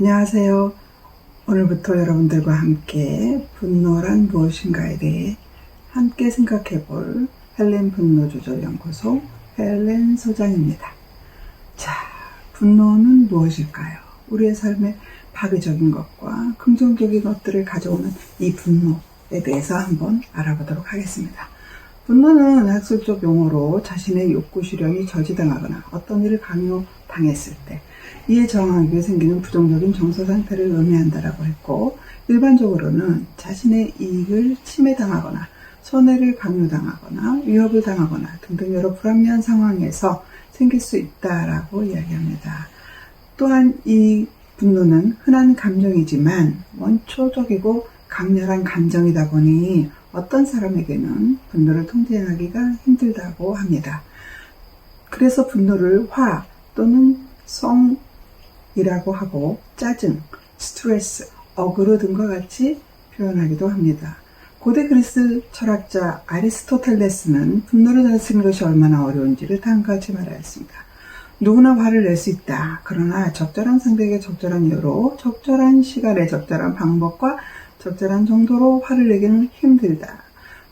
안녕하세요. 오늘부터 여러분들과 함께 분노란 무엇인가에 대해 함께 생각해 볼 헬렌 분노 조절 연구소 헬렌 소장입니다. 자, 분노는 무엇일까요? 우리의 삶에 파괴적인 것과 긍정적인 것들을 가져오는 이 분노에 대해서 한번 알아보도록 하겠습니다. 분노는 학술적 용어로 자신의 욕구 실현이 저지당하거나 어떤 일을 강요 당했을 때 이에 위해 생기는 부정적인 정서 상태를 의미한다라고 했고 일반적으로는 자신의 이익을 침해당하거나 손해를 강요당하거나 위협을 당하거나 등등 여러 불합리한 상황에서 생길 수 있다라고 이야기합니다. 또한 이 분노는 흔한 감정이지만 원초적이고 강렬한 감정이다 보니 어떤 사람에게는 분노를 통제하기가 힘들다고 합니다. 그래서 분노를 화 또는 성이라고 하고 짜증, 스트레스, 어그로 등과 같이 표현하기도 합니다. 고대 그리스 철학자 아리스토텔레스는 분노를 다스리는 것이 얼마나 어려운지를 다음과 같이 말하였습니다. 누구나 화를 낼 수 있다. 그러나 적절한 상대에게 적절한 이유로 적절한 시간에 적절한 방법과 적절한 정도로 화를 내기는 힘들다.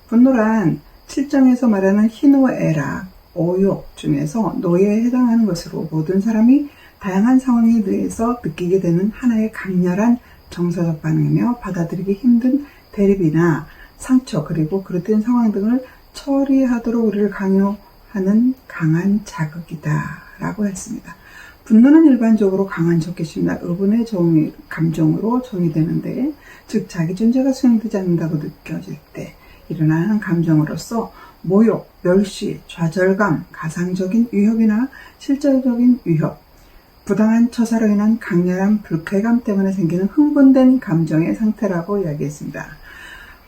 분노란 실정에서 말하는 희노애락, 오욕 중에서 노예에 해당하는 것으로 모든 사람이 다양한 상황에 대해서 느끼게 되는 하나의 강렬한 정서적 반응이며 받아들이기 힘든 대립이나 상처 그리고 그릇된 상황 등을 처리하도록 우리를 강요하는 강한 자극이다 라고 했습니다. 분노는 일반적으로 강한 적개심이나 의분의 정의, 감정으로 정의되는데 즉 자기 존재가 수용되지 않는다고 느껴질 때 일어나는 감정으로서 모욕, 멸시, 좌절감, 가상적인 위협이나 실질적인 위협, 부당한 처사로 인한 강렬한 불쾌감 때문에 생기는 흥분된 감정의 상태라고 이야기했습니다.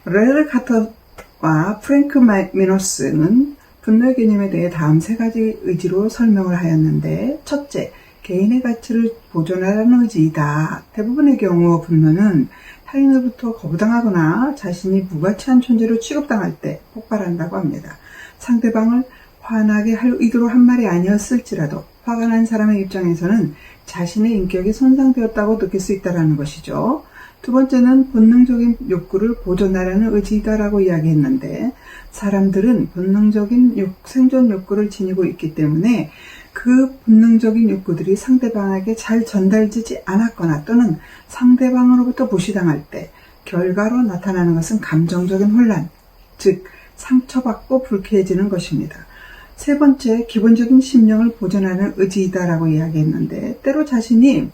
레르 카터와 프랭크 미노스는 분노의 개념에 대해 다음 세 가지 의지로 설명을 하였는데 첫째, 개인의 가치를 보존하라는 의지이다. 대부분의 경우 분노는 타인으로부터 거부당하거나 자신이 무가치한 존재로 취급당할 때 폭발한다고 합니다. 상대방을 화나게 할 의도로 한 말이 아니었을지라도 화가 난 사람의 입장에서는 자신의 인격이 손상되었다고 느낄 수 있다는 것이죠. 두 번째는 본능적인 욕구를 보존하라는 의지다라고 이야기했는데 사람들은 본능적인 욕, 생존 욕구를 지니고 있기 때문에 그 본능적인 욕구들이 상대방에게 잘 전달되지 않았거나 또는 상대방으로부터 무시당할 때 결과로 나타나는 것은 감정적인 혼란, 즉 상처받고 불쾌해지는 것입니다. 세 번째, 기본적인 심령을 보존하는 의지이다라고 이야기했는데 때로 자신이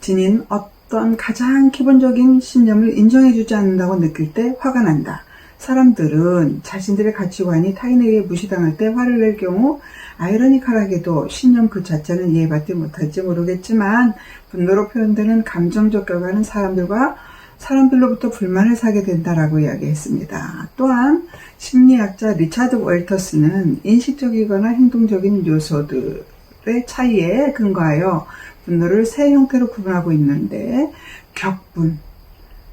지닌 어떤 가장 기본적인 신념을 인정해주지 않는다고 느낄 때 화가 난다. 사람들은 자신들의 가치관이 타인에게 무시당할 때 화를 낼 경우 아이러니컬하게도 신념 그 자체는 이해받지 못할지 모르겠지만 분노로 표현되는 감정적 결과는 사람들과 사람들로부터 불만을 사게 된다라고 이야기했습니다. 또한 심리학자 리차드 웰터스는 인식적이거나 행동적인 요소들의 차이에 근거하여 분노를 세 형태로 구분하고 있는데 격분,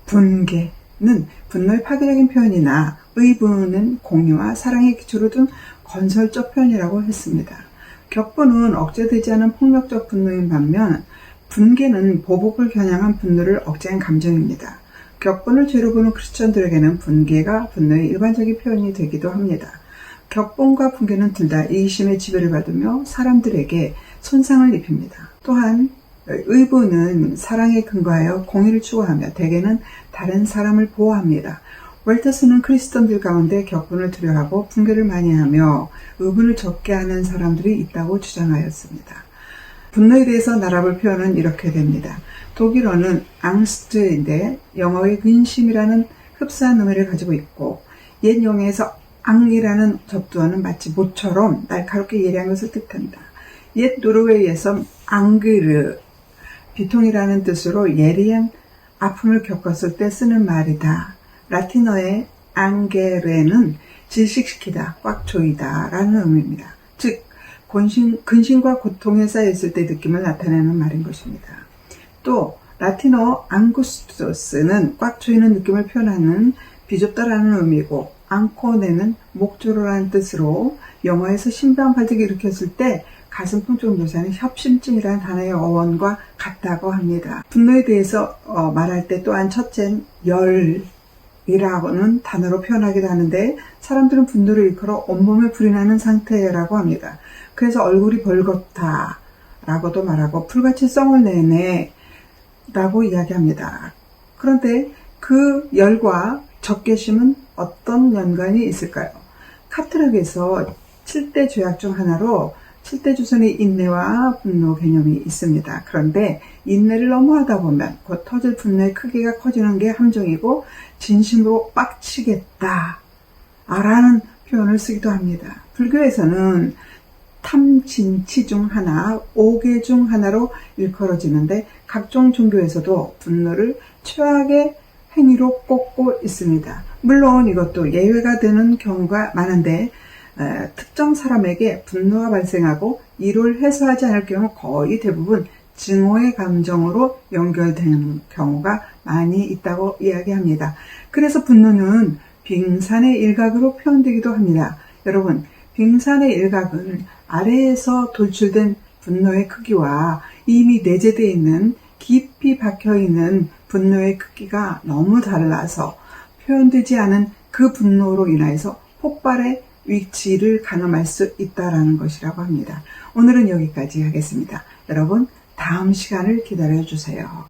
분개 는 분노의 파괴적인 표현이나 의분은 공유와 사랑의 기초로 둔 건설적 표현이라고 했습니다. 격분은 억제되지 않은 폭력적 분노인 반면 분개는 보복을 겨냥한 분노를 억제한 감정입니다. 격분을 죄로 보는 크리스천들에게는 분개가 분노의 일반적인 표현이 되기도 합니다. 격분과 분개는 둘 다 이기심의 지배를 받으며 사람들에게 손상을 입힙니다. 또한 의부는 사랑에 근거하여 공의를 추구하며 대개는 다른 사람을 보호합니다. 웰터스는 크리스천들 가운데 격분을 두려워하고 분개를 많이 하며 의분을 적게 하는 사람들이 있다고 주장하였습니다. 분노에 대해서 나라볼 표현은 이렇게 됩니다. 독일어는 앙스트인데 영어의 근심이라는 흡사한 의미를 가지고 있고 옛 영어에서 앙이라는 접두어는 마치 모처럼 날카롭게 예리한 것을 뜻한다. 옛 노르웨이에서 앙그르 비통이라는 뜻으로 예리한 아픔을 겪었을 때 쓰는 말이다. 라틴어의 앙게레는 질식시키다, 꽉 조이다 라는 의미입니다. 즉 근심, 근심과 고통에 쌓여있을 때 느낌을 나타내는 말인 것입니다. 또 라틴어 앙구스토스는 꽉 조이는 느낌을 표현하는 비좁다라는 의미고 앙코네는 목조로라는 뜻으로 영어에서 신병 발작이 일으켰을 때 가슴 통증 묘사는 협심증이라는 단어의 어원과 같다고 합니다. 분노에 대해서 어, 말할 때 또한 첫째는 열 이라고는 단어로 표현하기도 하는데 사람들은 분노를 일컬어 온몸에 불이 나는 상태라고 합니다. 그래서 얼굴이 벌겋다 라고도 말하고 불같이 썽을 내네 라고 이야기합니다. 그런데 그 열과 적개심은 어떤 연관이 있을까요? 카트락에서 7대 죄악 중 하나로 7대 주선의 인내와 분노 개념이 있습니다. 그런데 인내를 너무 하다 보면 곧 터질 분노의 크기가 커지는 게 함정이고 진심으로 빡치겠다 라는 표현을 쓰기도 합니다. 불교에서는 탐진치 중 하나, 오개 중 하나로 일컬어지는데 각종 종교에서도 분노를 최악의 행위로 꼽고 있습니다. 물론 이것도 예외가 되는 경우가 많은데 에, 특정 사람에게 분노가 발생하고 이를 해소하지 않을 경우 거의 대부분 증오의 감정으로 연결되는 경우가 많이 있다고 이야기합니다. 그래서 분노는 빙산의 일각으로 표현되기도 합니다. 여러분, 빙산의 일각은 아래에서 돌출된 분노의 크기와 이미 내재되어 있는 깊이 박혀 있는 분노의 크기가 너무 달라서 표현되지 않은 그 분노로 인하여서 폭발의 위치를 가늠할 수 있다라는 것이라고 합니다. 오늘은 여기까지 하겠습니다. 여러분, 다음 시간을 기다려 주세요.